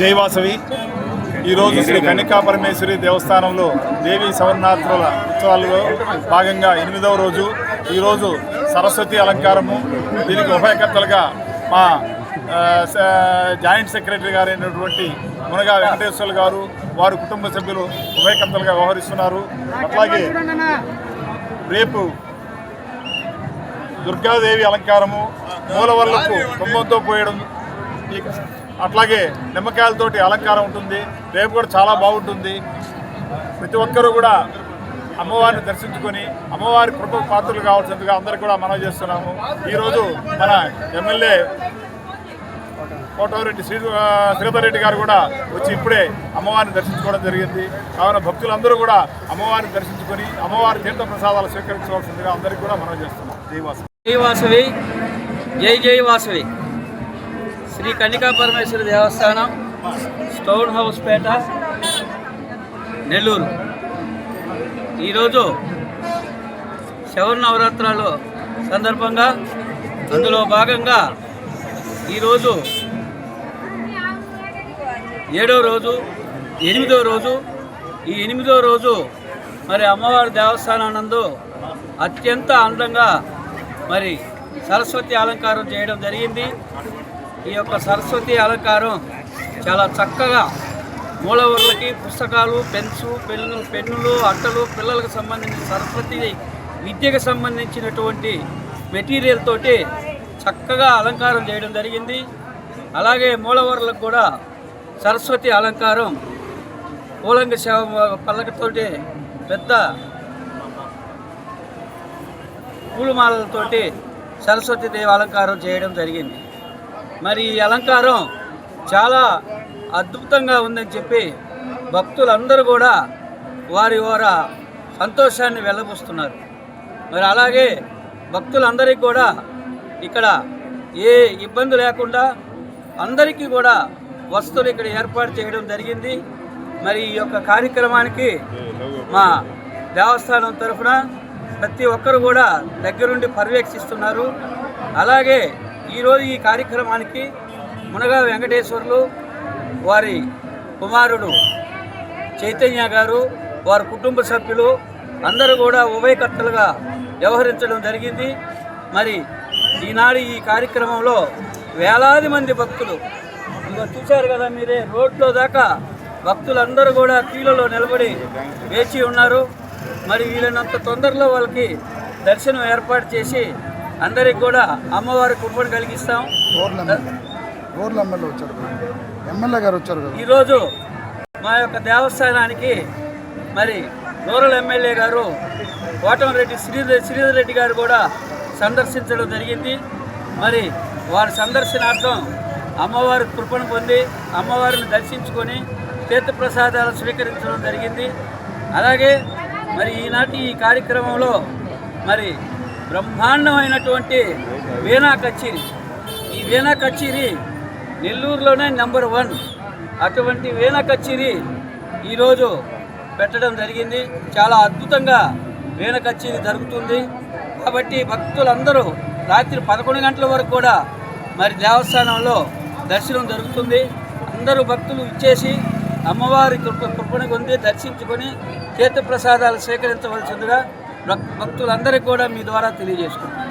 జైవాసవి ఈరోజు శ్రీ కన్నికా పరమేశ్వరి దేవస్థానంలో దేవి సవర్ణాత్రుల ఉత్సవాల్లో భాగంగా ఎనిమిదవ రోజు. ఈరోజు సరస్వతి అలంకారము. దీనికి ఉభయకర్తలుగా మా జాయింట్ సెక్రటరీ గారు అయినటువంటి మునగా వెంకటేశ్వర్లు గారు వారి కుటుంబ సభ్యులు ఉభయకర్తలుగా వ్యవహరిస్తున్నారు. అట్లాగే రేపు దుర్గాదేవి అలంకారము మూలవర్లకు కుంభంతో పోయడం అట్లాగే నిమ్మకాయలతోటి అలంకారం ఉంటుంది. రేపు కూడా చాలా బాగుంటుంది. ప్రతి ఒక్కరూ కూడా అమ్మవారిని దర్శించుకొని అమ్మవారి కృప పాత్రలు కావాల్సిందిగా అందరికీ కూడా మనవి చేస్తున్నాము. ఈరోజు మన ఎమ్మెల్యే కోటమిరెడ్డి శ్రీ ఆ, శ్రీధర్ రెడ్డి గారు కూడా వచ్చి ఇప్పుడే అమ్మవారిని దర్శించుకోవడం జరిగింది. కావున భక్తులందరూ కూడా అమ్మవారిని దర్శించుకొని అమ్మవారి తీర్థ ప్రసాదాలు స్వీకరించవలసిందిగా అందరికీ కూడా మనవి చేస్తున్నాం. శ్రీవాసం జై వాసవి జై జై వాసవి. శ్రీ కన్నికా పరమేశ్వరి దేవస్థానం స్టోన్ హౌస్ పేట నెల్లూరు. ఈరోజు శవర నవరాత్రాలు సందర్భంగా అందులో భాగంగా ఈరోజు ఏడో రోజు ఎనిమిదో రోజు ఈ ఎనిమిదో రోజు మరి అమ్మవారి దేవస్థానానందు అత్యంత అందంగా మరి సరస్వతి అలంకారం చేయడం జరిగింది. ఈ యొక్క సరస్వతి అలంకారం చాలా చక్కగా మూలవర్లకి పుస్తకాలు పెన్స్ పెన్ను పెన్నులు అట్టలు పిల్లలకు సంబంధించిన సరస్వతి విద్యకు సంబంధించినటువంటి మెటీరియల్ తోటి చక్కగా అలంకారం చేయడం జరిగింది. అలాగే మూలవర్లకు కూడా సరస్వతి అలంకారం పూలంగ సేవ పల్లకతోటి పెద్ద పూలమాలలతోటి సరస్వతి దేవి అలంకారం చేయడం జరిగింది. మరి ఈ అలంకారం చాలా అద్భుతంగా ఉందని చెప్పి భక్తులందరూ కూడా వారి వారి సంతోషాన్ని వెళ్ళబుస్తున్నారు మరి అలాగే భక్తులందరికీ కూడా ఇక్కడ ఏ ఇబ్బంది లేకుండా అందరికీ కూడా వస్తువులు ఇక్కడ ఏర్పాటు చేయడం జరిగింది. మరి ఈ యొక్క కార్యక్రమానికి మా దేవస్థానం తరఫున ప్రతి ఒక్కరు కూడా దగ్గరుండి పర్యవేక్షిస్తున్నారు. అలాగే ఈరోజు ఈ కార్యక్రమానికి మునగా వెంకటేశ్వర్లు వారి కుమారుడు చైతన్య గారు వారి కుటుంబ సభ్యులు అందరూ కూడా ఉభయకర్తలుగా వ్యవహరించడం జరిగింది. మరి ఈనాడు ఈ కార్యక్రమంలో వేలాది మంది భక్తులు. ఇంకా చూశారు కదా మీరే రోడ్లో దాకా భక్తులందరూ కూడా క్యూలలో నిలబడి వేచి ఉన్నారు. మరి వీలైనంత తొందరలో వాళ్ళకి దర్శనం ఏర్పాటు చేసి అందరికి కూడా అమ్మవారి కృపను కలిగిస్తాం. ఎమ్మెల్యే గారు వచ్చారు ఈరోజు మా యొక్క దేవస్థానానికి మరి రూరల్ ఎమ్మెల్యే గారు కోటమిరెడ్డి శ్రీధర్ శ్రీధర్ రెడ్డి గారు కూడా సందర్శించడం జరిగింది. మరి వారి సందర్శనార్థం అమ్మవారి కృపను పొంది అమ్మవారిని దర్శించుకొని తీర్థప్రసాదాలు స్వీకరించడం జరిగింది. అలాగే మరి ఈనాటి ఈ కార్యక్రమంలో మరి బ్రహ్మాండమైనటువంటి వీణా కచేరీ. ఈ వీణా కచేరీ నెల్లూరులోనే నెంబర్ వన్. అటువంటి వీణా కచేరీ ఈరోజు పెట్టడం జరిగింది. చాలా అద్భుతంగా వీణ కచేరీ జరుగుతుంది. కాబట్టి భక్తులందరూ రాత్రి పదకొండు గంటల వరకు కూడా మరి దేవస్థానంలో దర్శనం జరుగుతుంది. అందరూ భక్తులు ఇచ్చేసి అమ్మవారి కృప కృపను పొంది దర్శించుకొని తీర్థప్రసాదాలు స్వీకరించవలసిందిగా భక్- భక్తులందరికీ కూడా మీ ద్వారా తెలియజేసుకుంటున్నాను.